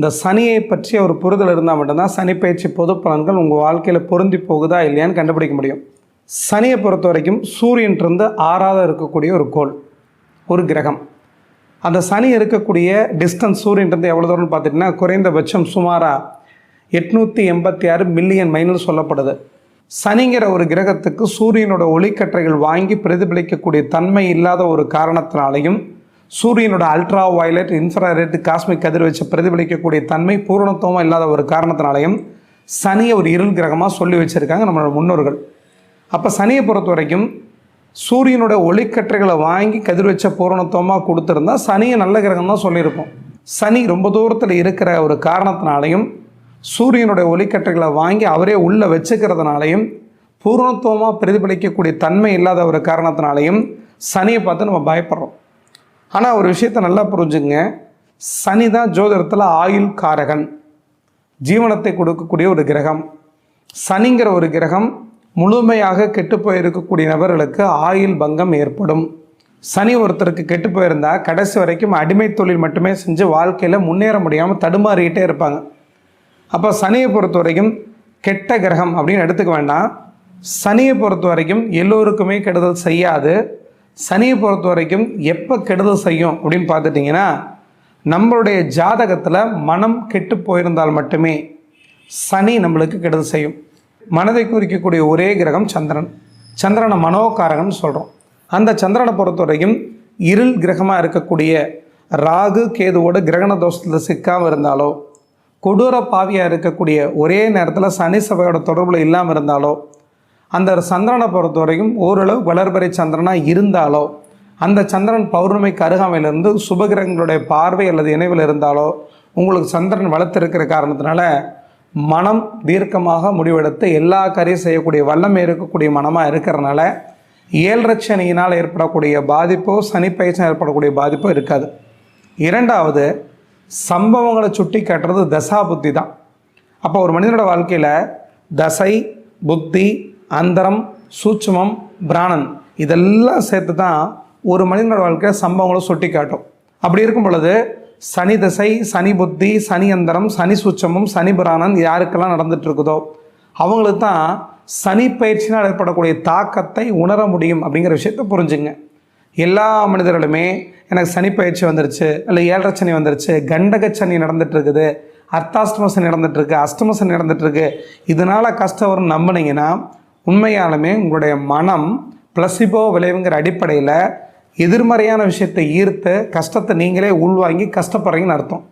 இந்த சனியை பற்றி ஒரு புரிதல் இருந்தால் மட்டும்தான் சனி பயிற்சி பொது பலன்கள் உங்கள் வாழ்க்கையில் பொருந்தி போகுதா இல்லையான்னு கண்டுபிடிக்க முடியும். சனியை பொறுத்த வரைக்கும் சூரியன்றிருந்து ஆறாவது இருக்கக்கூடிய ஒரு கோள் ஒரு கிரகம். அந்த சனி இருக்கக்கூடிய டிஸ்டன்ஸ் சூரியன்றது எவ்வளோ தூரம்னு பார்த்துட்டிங்கன்னா குறைந்தபட்சம் சுமாராக எட்நூற்றி எண்பத்தி ஆறு மில்லியன் மைல்னு சொல்லப்படுது. சனிங்கிற ஒரு கிரகத்துக்கு சூரியனோட ஒளிக்கற்றைகள் வாங்கி பிரதிபலிக்கக்கூடிய தன்மை இல்லாத ஒரு காரணத்தினாலையும் சூரியனோட அல்ட்ரா வயலட் இன்ஃப்ராரெட் காஸ்மிக் கதிர்வீச்சு பிரதிபலிக்கக்கூடிய தன்மை பூரணத்துவமாக இல்லாத ஒரு காரணத்தினாலையும் சனியை ஒரு இருள் கிரகமாக சொல்லி வச்சுருக்காங்க நம்மளோட முன்னோர்கள். அப்போ சனியை பொறுத்த வரைக்கும் சூரியனோட ஒளிக்கற்றைகளை வாங்கி கதிர்வச்ச பூரணத்துவமாக கொடுத்துருந்தா சனியை நல்ல கிரகம் தான் சொல்லியிருப்போம். சனி ரொம்ப தூரத்தில் இருக்கிற ஒரு காரணத்தினாலையும் சூரியனுடைய ஒளிக்கற்றைகளை வாங்கி அவரே உள்ளே வச்சுக்கிறதுனாலையும் பூரணத்துவமாக பிரதிபலிக்கக்கூடிய தன்மை இல்லாத ஒரு காரணத்தினாலையும் சனியை பார்த்து நம்ம பயப்படுறோம். ஆனால் ஒரு விஷயத்தை நல்லா புரிஞ்சுங்க சனி தான் ஜோதிடத்தில் ஆயுள் காரகன். ஜீவனத்தை கொடுக்கக்கூடிய ஒரு கிரகம். சனிங்கிற ஒரு கிரகம் முழுமையாக கெட்டு போயிருக்கக்கூடிய நபர்களுக்கு ஆயுள் பங்கம் ஏற்படும். சனி ஒருத்தருக்கு கெட்டு போயிருந்தால் கடைசி வரைக்கும் அடிமை தொழில் மட்டுமே செஞ்சு வாழ்க்கையில் முன்னேற முடியாமல் தடுமாறிக்கிட்டே இருப்பாங்க. அப்போ சனியை பொறுத்த வரைக்கும் கெட்ட கிரகம் அப்படின்னு எடுத்துக்க வேண்டாம். சனியை பொறுத்த வரைக்கும் எல்லோருக்குமே கெடுதல் செய்யாது. சனியை பொறுத்த வரைக்கும் எப்போ கெடுதல் செய்யும் அப்படின்னு பார்த்துட்டிங்கன்னா நம்மளுடைய ஜாதகத்தில் மனம் கெட்டு போயிருந்தால் மட்டுமே சனி நம்மளுக்கு கெடுதல் செய்யும். மனதை குறிக்கக்கூடிய ஒரே கிரகம் சந்திரன். சந்திரனை மனோகாரகன் சொல்கிறோம் அந்த சந்திரனை பொறுத்த வரைக்கும் இருள் கிரகமாக இருக்கக்கூடிய ராகு கேதுவோட கிரகண தோஷத்தில் சிக்காமல் இருந்தாலோ கொடூர பாவியாக இருக்கக்கூடிய ஒரே நேரத்தில் சனி சபையோட தொடர்பில் இல்லாமல் இருந்தாலோ அந்த சந்திரனை பொறுத்த வரைக்கும் ஓரளவு வளர்பறை சந்திரனாக இருந்தாலோ அந்த சந்திரன் பௌர்ணமிக்கு அருகாமையிலிருந்து சுபகிரகங்களுடைய பார்வை அல்லது இணைவில் இருந்தாலோ உங்களுக்கு சந்திரன் வளர்த்திருக்கிற காரணத்தினால மனம் தீர்க்கமாக முடிவெடுத்து எல்லா கரையும் செய்யக்கூடிய வல்லமை இருக்கக்கூடிய மனமாக இருக்கிறனால ஏழரை சனியினால் ஏற்படக்கூடிய பாதிப்போ சனி ஏற்படக்கூடிய பாதிப்போ இருக்காது. இரண்டாவது சம்பவங்களை சுட்டி காட்டுறது தசா புத்தி தான் அப்போ ஒரு மனிதனோட வாழ்க்கையில் தசை புத்தி அந்தரம் சூட்சமம் பிராணன் இதெல்லாம் சேர்த்து தான் ஒரு மனிதனோட வாழ்க்கை சம்பவங்களை சுட்டி காட்டும் அப்படி இருக்கும் பொழுது சனி தசை சனி புத்தி சனி அந்தரம் சனி சூட்சமும் சனி பிராணன் யாருக்கெல்லாம் நடந்துட்டு இருக்குதோ அவங்களுக்கு தான் சனி பயிற்சினால் ஏற்படக்கூடிய தாக்கத்தை உணர முடியும் அப்படிங்கிற விஷயத்தை புரிஞ்சுங்க. எல்லா மனிதர்களுமே எனக்கு சனி பயிற்சி வந்துருச்சு இல்லை ஏழரை சனி வந்துருச்சு கண்டக சனி நடந்துட்டு இருக்குது அர்த்தாஷ்டம சனி நடந்துட்டு இருக்கு அஷ்டம சனி நடந்துட்டு இருக்கு இதனால கஷ்டம் வரும்னு நம்பினீங்கன்னா உண்மையாலுமே உங்களுடைய மனம் பிளசிபோ விளைவுங்கிற அடிப்படையில் எதிர்மறையான விஷயத்தை ஈர்த்து கஷ்டத்தை நீங்களே உள்வாங்கி கஷ்டப்படுறீங்கன்னு அர்த்தம்.